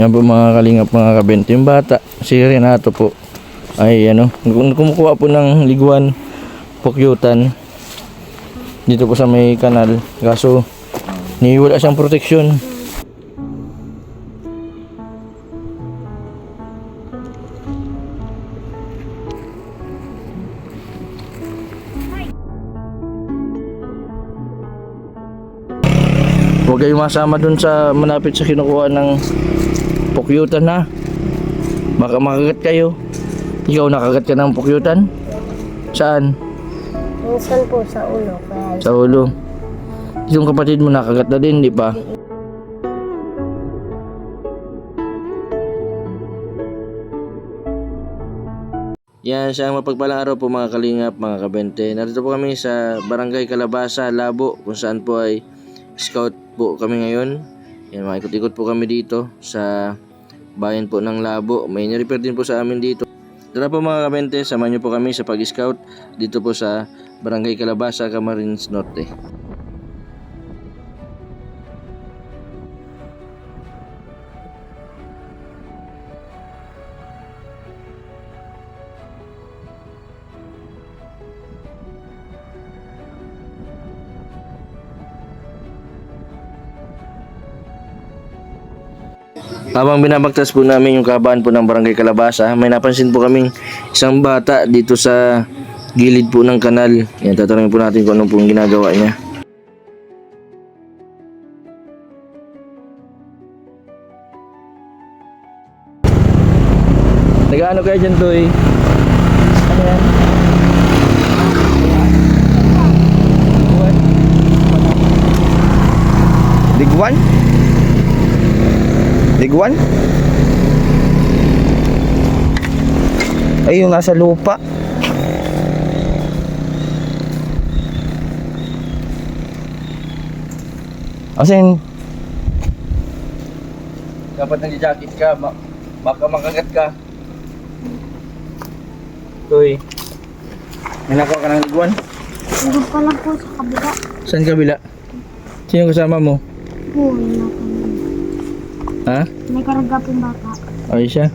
Yan po mga kalingap mga kabente. Yung bata, si Renato po, ay ano, kum- kumukuha po ng liguan, pukyutan, dito po sa may kanal. Kaso, niwala siyang proteksyon. Huwag kayong masama dun sa malapit sa kinukuha ng pukyutan ha. Baka makagat kayo. Ikaw nakagat ka ng pukyutan? Saan? Minsan po sa ulo, kaya Sa ulo. Yung kapatid mo nakagat na din, di ba? Yan, siya ang mapagpalang araw po mga kalingap, mga kabente. Narito po kami sa Barangay Kalabasa, Labo, kung saan po ay scout po kami ngayon. Yan, mga ikot-ikot po kami dito sa bayan po ng Labo. May nirepair din po sa amin dito. Tara po mga kabente, samahan niyo po kami sa pag-scout dito po sa Barangay Kalabasa, Camarines Norte. Habang binabagtas po namin yung kabahan po ng Barangay Kalabasa, may napansin po kaming isang bata dito sa gilid po ng kanal. Yan, tatanungin po natin kung anong pong ginagawa niya. Nag-ano kayo dyan, Toy? Ano yan? Ligwan? Ligwan? Ay, yung nasa lupa. Asin, Dapat nag-jacket ka, ma- baka makagat ka. Toy. May nakuha ka ng liguan? Hindi pa lang po sa kabila. Saan kabila? Sino kasama mo? Po, yun ako. Ha? May karga pong bata. Ay siya.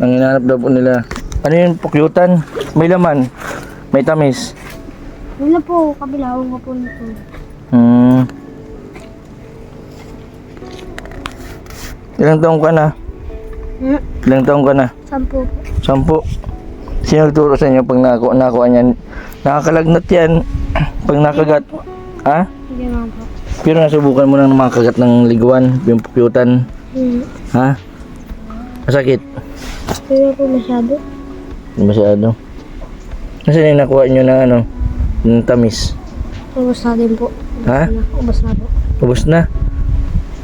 Ang hinahanap daw po nila. Ano yun? Pukyutan? May laman? May tamis? Yun na po, kabila. Huwag po nito. Hmm. Ilang taong ka na? Hmm? Ilang taong ka na? Sampo po. Sampu. Sino nagturo sa inyo pag naku nakuha niyan? Nakakalagnat yan. pag nakagat. Ha? Hindi naman po. Pero nasubukan mo nang makagat ng liguan, yung pukyutan. Hmm. Ha? Masakit. Hindi po masyado. Masyado. Nasaan yung nakuha nyo ng ano? Ng tamis? Ubus na din po. Ha? Ubus na po. Ubus na.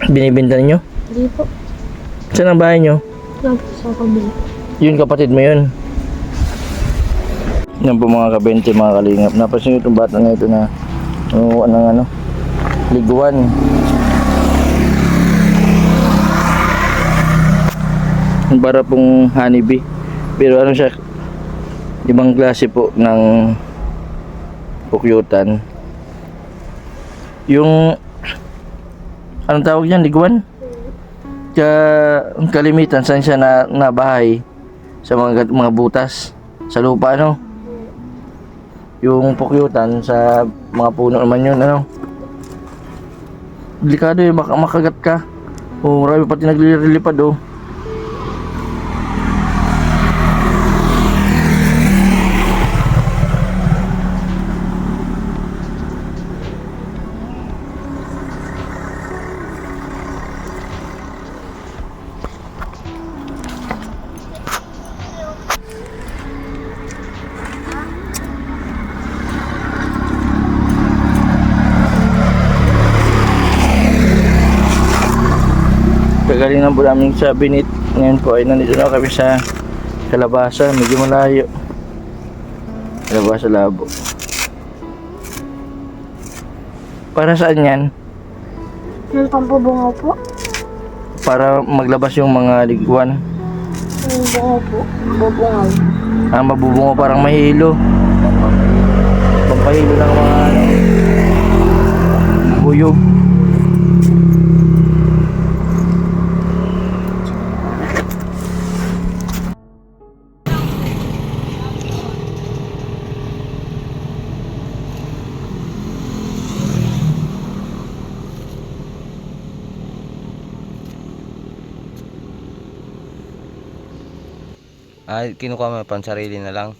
Binibinta niyo? Hindi po. Saan ang bahay nyo? Yan po sa kabila. Yun kapatid mo yun. Yan po mga kabente, mga kalingap. Napansin nyo itong bata na ito na nanguha ng ano, liguan. Para pong honeybee. Pero ano siya, ibang klase po ng pukyutan. Yung, anong tawag yan, liguan? Ka, kalimitan, saan siya na, nabahay? Sa mga, mga butas, sa lupa, ano? Yung pukyutan, sa mga puno naman yun, ano? Delikado eh, baka makagat ka. O, marami pati naglilipad, oh. Kagalingan po namin sa Binit. Ngayon po ay nandito na kami sa Kalabasa. Medyo malayo. Kalabasa Labo. Para saan yan? Yung pampubungaw po. Para maglabas yung mga liguan. Yung po. Bubungaw. Ah, mabubungo parang mahilo. Pampahilo ng mga ano, buyog. Ah, kinukuha mo pang sarili na lang.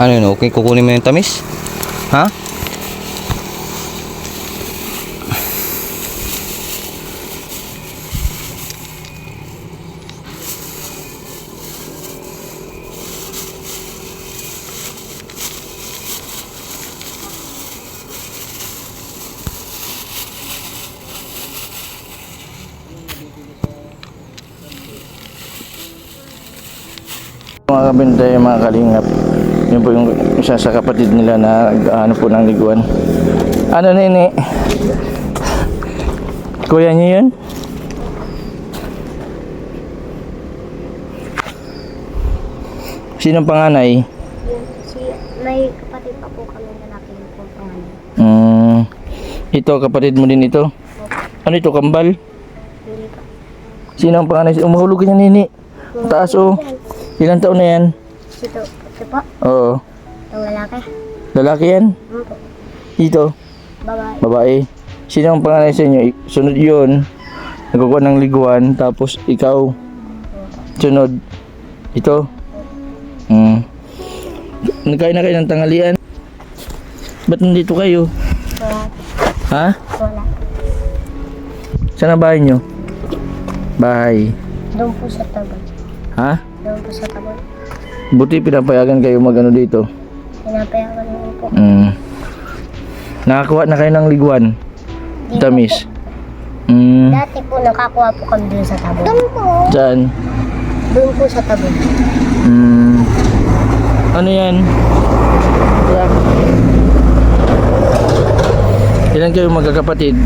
Ano yun? Okay, kukunin mo yung tamis? Ha? Mga kabinte, mga kalingap. Yun po yung isa sa kapatid nila na ano po ng liguan. Ano nini? Kuya niyo yun? Sinong panganay? Si, may kapatid pa po kami lalaki yung po pangalan. Hmm, ito, kapatid mo din ito. Ano ito, kambal? Hindi pa. Sino ang panganay? Umahulog ka niya, nini. Taas, oh. Ilang taon na yan? Si to, ito po, Oo. yung lalaki. Lalaki yan? Ano po, Ito, babae. babae. Sino ang panganay sa inyo? Sunod yun. Nagkukuha ng liguan. Tapos, ikaw. Sunod. Ito. Hmm. Nagkain na kayo ng tanghalian. Ba't nandito kayo? Wala, Ha? wala. Saan ang bahay nyo? Bahay. Doon po sa tabon. Ha? Doon po sa tabon. Buti pinapayagan kayo magano dito. Pinapayagan mo po. Mm. Nakakuha na kayo ng liguan. Di Tamis. po Mm. Dati po nakakuha po kami doon sa tabon. Doon po. Saan? Doon po sa tabon. Mm. Ano yan? Ilan kayo magkakapatid?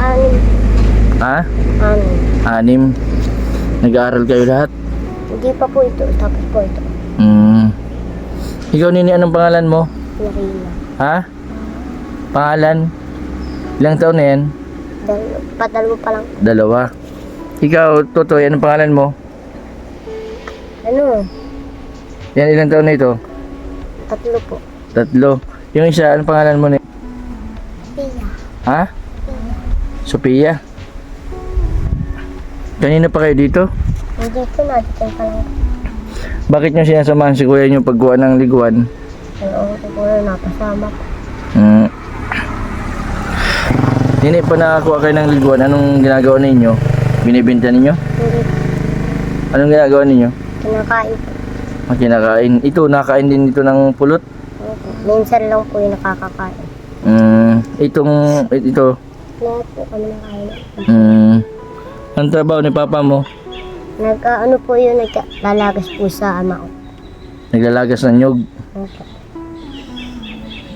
Anim. Ha? Anim. Anim. Nag-aaral kayo lahat? Hindi pa po ito. Tapos po ito. Hmm. Ikaw, Nini, anong pangalan mo? Marina. Ha? Pangalan? Ilang taon na yan? Dal padalo pa lang. Dalawa. Ikaw, Totoy, anong pangalan mo? Ano? Yan, ilang taon na ito? Tatlo po. Tatlo. Yung isa, anong pangalan mo? Ni? Pia. Ha? Sophia. Kanina pa kayo dito? Hindi po natin pa lang. Bakit nyo sinasamahan si kuya nyo pagkuha ng liguan? Ano ko po na napasama po. Hmm. Hindi pa nakakuha kayo ng liguan. Anong ginagawa ninyo? Binibenta ninyo? Hindi Anong ginagawa ninyo? kinakain po. Ang kinakain. Ito, nakain din ito ng pulot. Ano po. Minsan lang po yung nakakakain. Hmm. Itong, ito. Lahat po kami nakain. Hmm. Ang trabaho ni papa mo? Nag, ano po yun, naglalagas po sa ama ko. Naglalagas ng nyog. Po.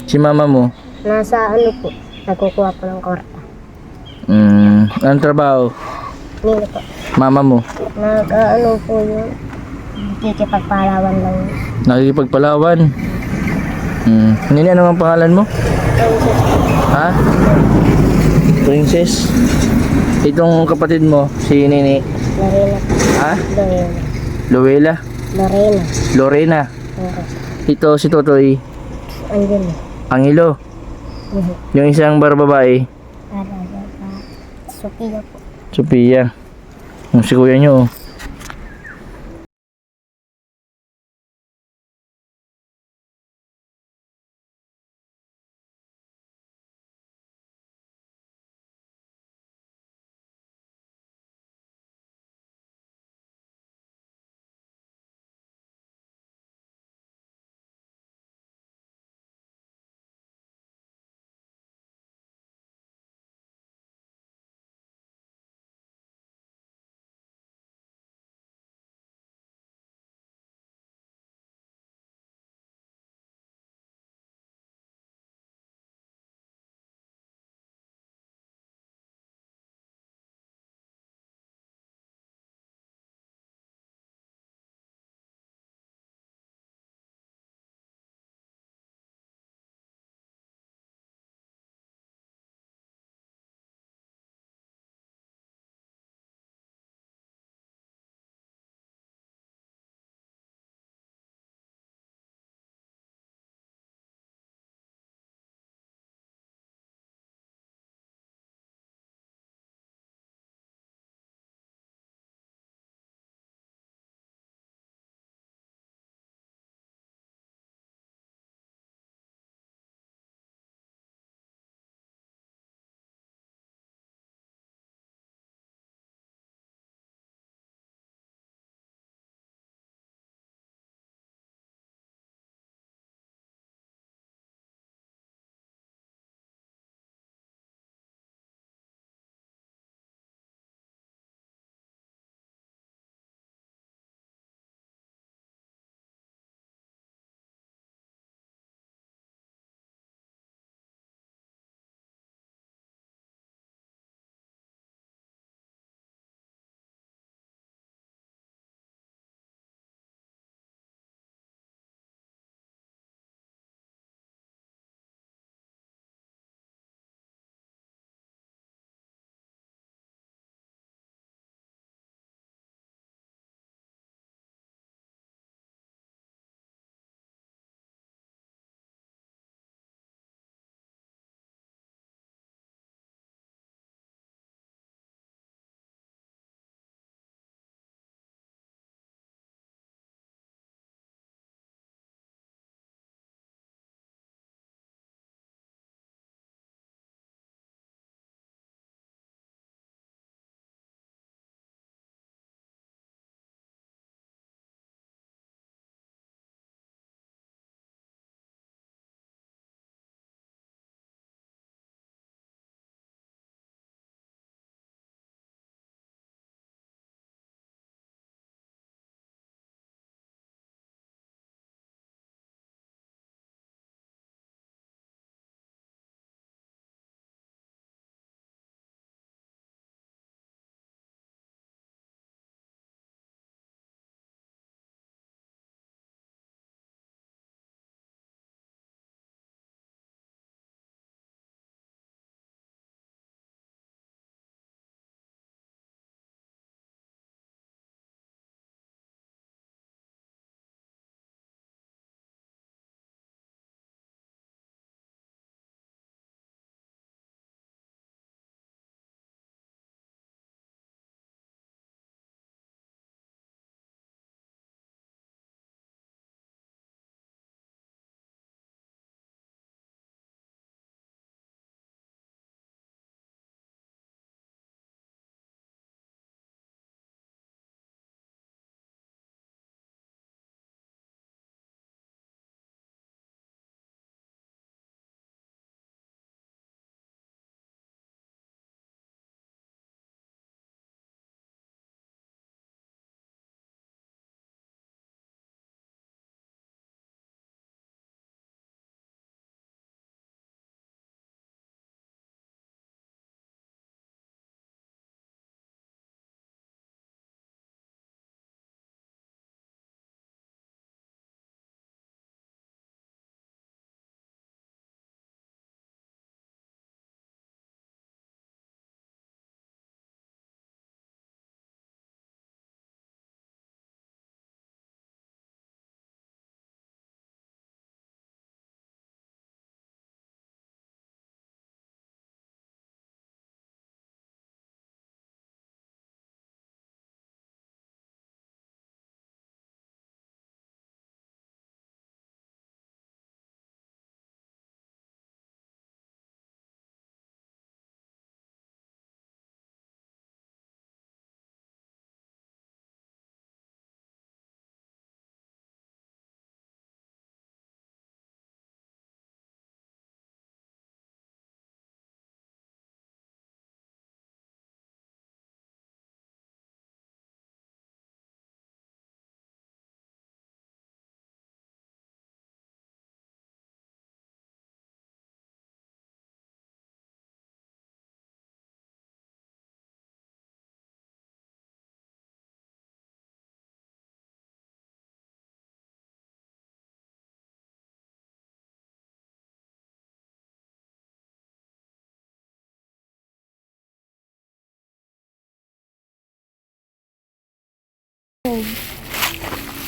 Si mama mo? Nasa ano po, nagkukuha po ng korta. Hmm. Ang trabaho? Nilo po. Mama mo? Nag, ano po yun, kikipagpalawan lang. Nakikipagpalawan. Hmm. Nini, ano ang pangalan mo? Po, Ha? Princess? Itong kapatid mo, si Nini. Po. Ha? Lorena. Luella? Lorena. Lorena? Okay. Ito si Totoy. Andyan. Angelo. Mhm. Yung isang barbabae, Para sa Sophia po. Sophia. Yung si kuya nyo.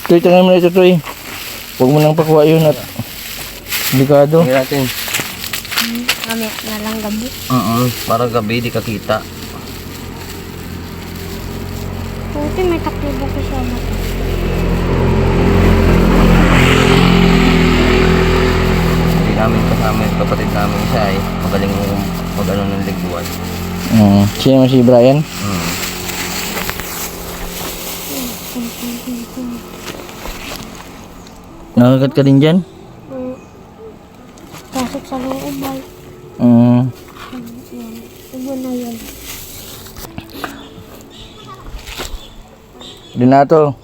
Toy, tangan mo na ito, Toy. Huwag mo nang pakuha yun at delikado. Tingnan natin. Kami na lang gabi. Oo. Parang gabi, di ka kita. Buti may takbo ko sa mata. Hindi namin kasama yung kapatid namin isa ay magaling mag ano ng liguan. Mm. Sino si Brian? Hmm. Nakagat ka din dyan? Mm. Pasok sa loob ay. Mm. Yan. Ibo na yun. Dinato.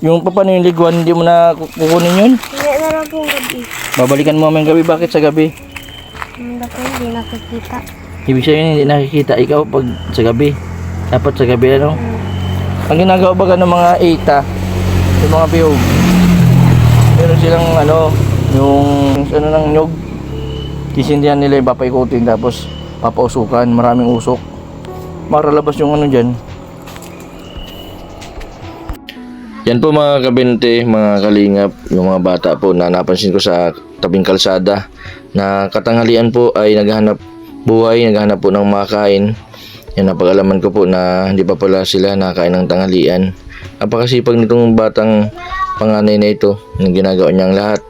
Yung pa paano yung liguan, hindi mo na kukunin yun? Hindi na lang pong gabi. Babalikan mo mamayang gabi. Bakit sa gabi? Hindi po hindi nakikita. Ibig sabihin hindi nakikita ikaw pag sa gabi. Dapat sa gabi ano? Mm. Ang ginagawa baga ng mga eita, yung mga biyog, meron silang ano, yung ano ng nyog, kisindihan nila yung papaikutin tapos papausukan, maraming usok. Maralabas yung ano dyan. Yan po mga kabente, mga kalingap, yung mga bata po na napansin ko sa tabing kalsada na katanghalian po ay naghahanap buhay, naghahanap po ng makain. Yan napag-alaman ko po na hindi pa pala sila nakain ng tanghalian. Napakasipag nitong batang panganay na ito na ginagawa niyang lahat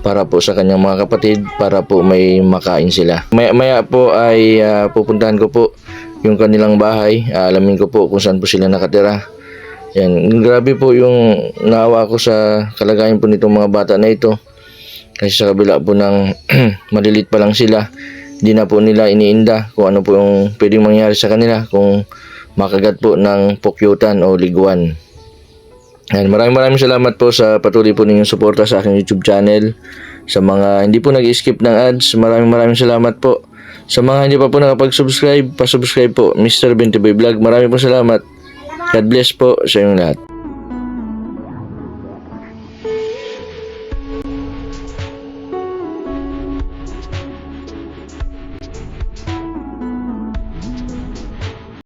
para po sa kanyang mga kapatid para po may makain sila. Maya, maya po ay ah, pupuntahan ko po yung kanilang bahay. Ah, alamin ko po kung saan po sila nakatira. Yan, grabe po yung naawa ko sa kalagayan po nitong mga bata na ito. Kasi sa kabila po ng malilit pa lang sila, di na po nila iniinda kung ano po yung pwedeng mangyari sa kanila kung makagat po ng pukyutan o liguan. Yan, maraming maraming salamat po sa patuloy po ninyong suporta sa aking YouTube channel. Sa mga hindi po nag-skip ng ads, maraming maraming salamat po. Sa mga hindi pa po nakapag-subscribe, pa-subscribe po, Mr. 20 Vlog. Maraming po salamat. God bless po sa inyong lahat.